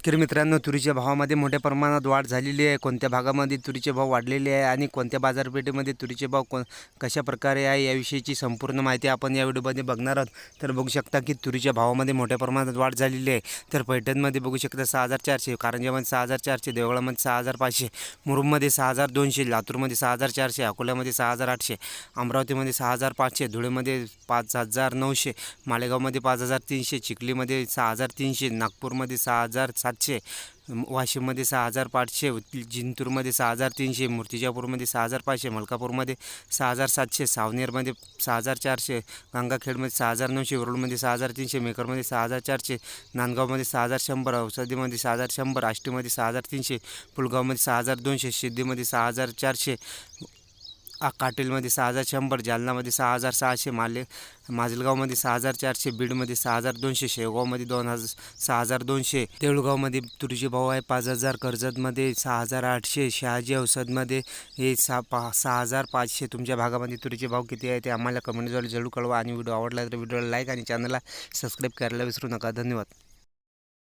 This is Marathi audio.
शेतकरी मित्रांनो तुरीच्या भावामध्ये मोठ्या प्रमाणात वाढ झालेली आहे. कोणत्या भागामध्ये तुरीचे भाव वाढलेले आहे आणि कोणत्या बाजारपेठेमध्ये तुरीचे भाव को कशा प्रकारे आहे याविषयीची संपूर्ण माहिती आपण या व्हिडिओमध्ये बघणार आहोत. तर बघू शकता की तुरीच्या भावामध्ये मोठ्या प्रमाणात वाढ झालेली आहे. तर पैठणमध्ये बघू शकता सहा हजार चारशे कारंजामध्ये सहा हजार चारशे देवळामध्ये सहा हजार पाचशे मुरुममध्ये सहा हजार दोनशे लातूरमध्ये सहा हजार चारशे अकोल्यामध्ये सहा हजार आठशे अमरावतीमध्ये सहा हजार पाचशे धुळेमध्ये पाच हजार नऊशे मालेगावमध्ये पाच हजार तीनशे चिखलीमध्ये सहा हजार तीनशे नागपूरमध्ये सहा हजार सात सातशे वाशिममध्ये सहा हजार पाचशे जिंतूरमध्ये सहा हजार तीनशे मूर्तिजापूरमध्ये सहा हजार पाचशे मलकापूरमध्ये सहा हजार सातशे सावनेरमध्ये सहा हजार चारशे गंगाखेडमध्ये सहा हजार नऊशे वरुडमध्ये सहा हजार तीनशे मेकरमध्ये सहा हजार चारशे नांदगावमध्ये सहा हजार शंभर औषधीमध्ये सहा हजार शंभर आष्टीमध्ये सहा हजार तीनशे पुलगावमध्ये सहा हजार दोनशे शिद्दीमध्ये सहा हजार चारशे काटेलमध्ये सहा हजार शंभर जालनामध्ये सहा हजार सहाशे माले माजलगावमध्ये सहा हजार चारशे बीडमध्ये सहा हजार दोनशे शेवगावमध्ये दोन हजार सहा हजार दोनशे देऊळगावमध्ये तुरीचे भाव आहे पाच हजार कर्जतमध्ये सहा हजार आठशे शहाजी औषधमध्ये हे सहा पा सहा हजार पाचशे. तुमच्या भागामध्ये तुरीचे भाव किती आहे ते आम्हाला कमेंटद्वारे जरूर कळवा. आणि व्हिडिओ आवडला तर व्हिडिओला लाईक आणि चॅनलला सबस्क्राईब करायला विसरू नका. धन्यवाद.